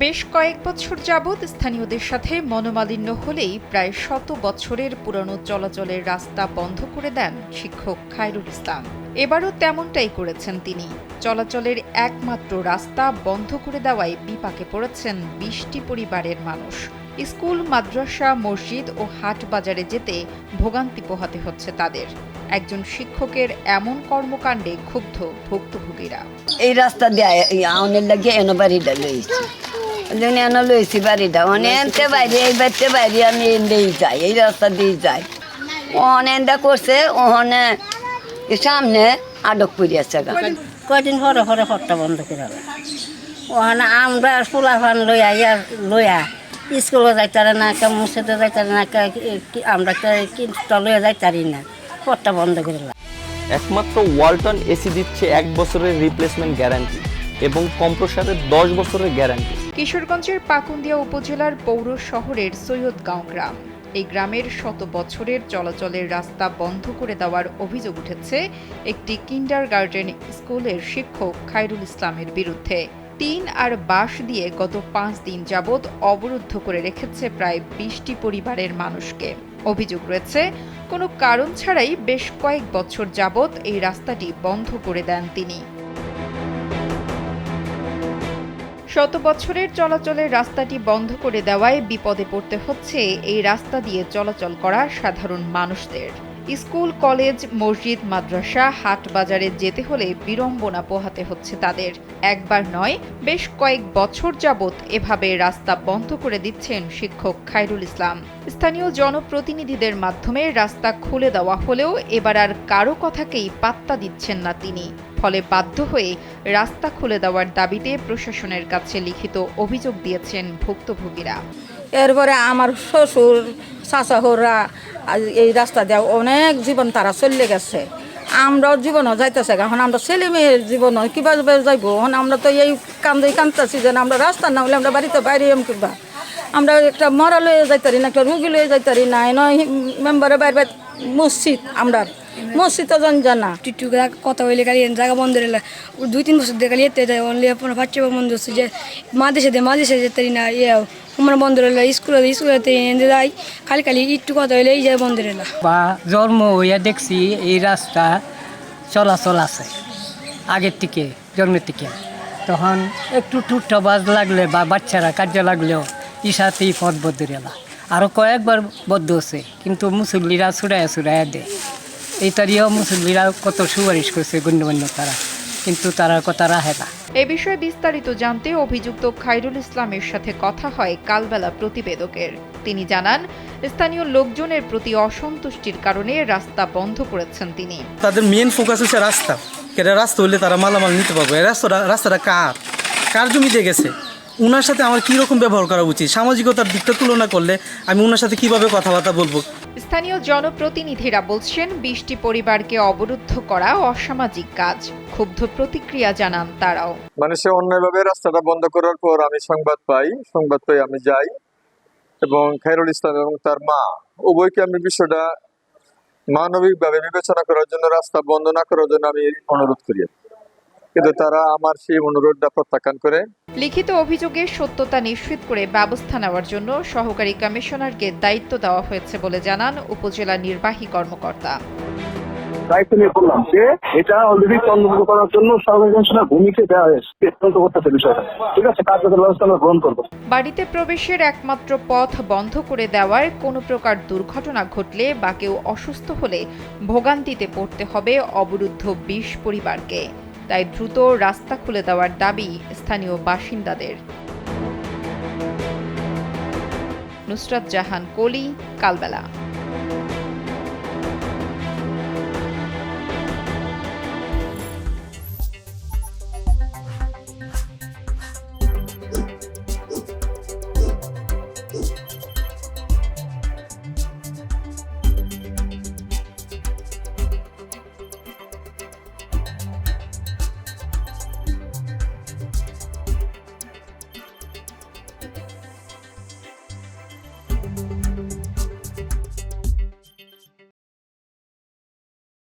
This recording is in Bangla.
বেশ কয়েক বছর যাবৎ স্থানীয়দের সাথে মনোমালিন্য হলেই প্রায় শত বছরের পুরনো চলাচলের রাস্তা বন্ধ করে দেন শিক্ষক খায়রুল ইসলাম। এবারও তেমনটাই করেছেন তিনি। চলাচলের একমাত্র রাস্তা বন্ধ করে দেওয়ায় বিপাকে পড়েছেন বিশটি পরিবারের মানুষ। স্কুল, মাদ্রাসা, মসজিদ ও হাট বাজারে যেতে ভোগান্তি পোহাতে হচ্ছে তাদের। একজন শিক্ষকের এমন কর্মকাণ্ডে ক্ষুব্ধ ভুক্তভোগীরা। এই রাস্তা দিয়ে আউনের লাগে এনো বাড়িটা লইছি যেন এনো লইছি বাড়িটা। অনেকতে বাইরে এই বাড়িতে বাইরে আমি এনদেই যাই এই রাস্তা দিয়ে যাই। অনেকটা করছে ওখানে সামনে আটক করিয়াছে গা। কয়দিন পরে পরে হট্টা বন্ধ করে হবে ওখানে আমরা পোলা ফান লইয়া ইয়া লইয়া স্কুলে যাইতারে না কে মুসেতে যাইতারে না আমরা কিনটা লইয়া যাইতারি না হট্টা বন্ধ করে। একমাত্র ওয়ালটন এসি দিচ্ছে এক বছরের রিপ্লেসমেন্ট গ্যারান্টি এবং কম্প্রসারের দশ বছরের গ্যারান্টি কিশোরগঞ্জের পাকুন্দিয়া উপজেলার পৌর শহরের সৈয়দগাঁও গ্রাম এই গ্রামের শত বছরের চলাচলের রাস্তা বন্ধ করে দেওয়ার অভিযোগ উঠেছে একটি কিন্ডার গার্ডেন স্কুলের শিক্ষক খায়রুল ইসলামের বিরুদ্ধে। টিন আর বাঁশ দিয়ে গত পাঁচ দিন যাবৎ অবরুদ্ধ করে রেখেছে প্রায় বিশটি পরিবারের মানুষকে। অভিযোগ রয়েছে, কোনো কারণ ছাড়াই বেশ কয়েক বছর যাবৎ এই রাস্তাটি বন্ধ করে দেন তিনি। শত বছরের চলাচলের রাস্তাটি বন্ধ করে দেওয়ায় বিপদে পড়তে হচ্ছে এই রাস্তা দিয়ে চলাচল করা সাধারণ মানুষদের। স্কুল, কলেজ, মসজিদ, মাদ্রাসা, হাট বাজারে যেতে হলে বিড়ম্বনা পোহাতে হচ্ছে তাদের। একবার নয়, বেশ কয়েক বছর যাবৎ এভাবে রাস্তা বন্ধ করে দিচ্ছেন শিক্ষক খায়রুল ইসলাম। স্থানীয় জনপ্রতিনিধিদের মাধ্যমে রাস্তা খুলে দেওয়া হলেও এবার আর কারও কথাকেই পাত্তা দিচ্ছেন না তিনি। ফলে বাধ্য হয়ে রাস্তা খুলে দেওয়ার দাবিতে প্রশাসনের কাছে লিখিত অভিযোগ দিয়েছেন ভুক্তভোগীরা। এরপরে আমার শ্বশুর চাচাহরা এই রাস্তা দিয়ে অনেক জীবন তারা চলে গেছে। আমরাও জীবনও যাইতেছে এখন আমরা ছেলে মেয়ের জীবন কীভাবে যাইব? এখন আমরা তো এই কান্দে কান্দতেছি যে আমরা রাস্তা না হলে আমরা বাড়িতে বাইরে এম কিবা। আমরা একটা মরা লয়ে যাইতারি না, একটা রুগী লয়ে যাইতারি না নয় মেম্বারে বাইরে মসজিদ আমরা মসজিদও জান জানা। টিটু কথা হইলে খালি জায়গা বন্ধ রইলে দুই তিন বছর দিয়ে এতে যায় অনলি আপনার বাচ্চা বন্ধ হচ্ছে যে মা দেশে দিয়ে মা দেশে যেতে না ইয়ে আমার বন্ধ রইলে স্কুলে স্কুলে এনে যাই খালি খালি একটু কথা হইলে এই যায় বন্ধ রইলা বা জন্ম হইয়া দেখছি এই রাস্তা চলাচল আছে আগের থেকে জন্মের থেকে। তখন একটু টুটটা বাজ লাগলে বা বাচ্চারা কার্য লাগলেও ইসাতেই পথ বদ্ধ রেলা আরও কয়েকবার বদ্ধ হচ্ছে কিন্তু মুসল্লিরা ছুড়াইয়া ছুড়াইয়া দেয়। এই তারিও মুসল্লিরা কত সুপারিশ করছে গণ্যমান্য তারা কিন্তু তারা কথা রাখে না। এ বিষয়ে বিস্তারিত জানতে অভিযুক্ত খায়রুল ইসলামের সাথে কথা হয় কালবেলা প্রতিবেদকের। তিনি জানান স্থানীয় লোকজনের প্রতি অসন্তুষ্টির কারণে রাস্তা বন্ধ করেছেন তিনি। তাদের মেন ফোকাস হচ্ছে রাস্তা। কেটে রাস্তা হলে তারা মালামাল নিতে পারবে। রাস্তাটা রাস্তাটা কার? কার জমিতে গেছে? উনার সাথে আমার কী রকম ব্যবহার করা উচিত? সামাজিকতার দিকটা তুলনা করলে আমি উনার সাথে কীভাবে কথাবার্তা বলব? স্থানীয় জনপ্রতিনিধিরা বলছেন বিশটি পরিবারকে অবরুদ্ধ করা অসামাজিক কাজ। ক্ষুব্ধ প্রতিক্রিয়া জানান তারাও। মানে সে অন্যায়ভাবে রাস্তাটা বন্ধ করার পর আমি সংবাদ পাই সংবাদ পাই আমি যাই। এবং খায়রুল ইসলাম এবং তার মা, উভয়কে আমি বিষয়টা মানবিকভাবে বিবেচনা করার জন্য, রাস্তা বন্ধ না করার জন্য আমি অনুরোধ করি কিন্তু তারা আমার সেই অনুরোধটা প্রত্যাখ্যান করে। লিখিত অভিযোগের সত্যতা নিশ্চিত করে ব্যবস্থা নেওয়ার জন্য সহকারী কমিশনারকে দায়িত্ব দেওয়া হয়েছে বলে জানান উপজেলা নির্বাহী কর্মকর্তা। দায়িত্ব নিয়ে করলাম যে এটা অলরেডি তদন্ত করার জন্য সরকারি কমিশনের ভূমিকা দেওয়া হয়েছে। তদন্ত করতেছে বিষয়টা। ঠিক আছে কার্যকর ব্যবস্থা আমরা গ্রহণ করব। বাড়িতে প্রবেশের একমাত্র পথ বন্ধ করে দেওয়ার কোনো প্রকার দুর্ঘটনা ঘটলে বা কেউ অসুস্থ হলে ভোগান্তিতে পড়তে হবে অবরুদ্ধ বিশ পরিবারকে। তাই দ্রুত রাস্তা খুলে দেওয়ার দাবি স্থানীয় বাসিন্দাদের। নুসরাত জাহান কলি কালবেলা।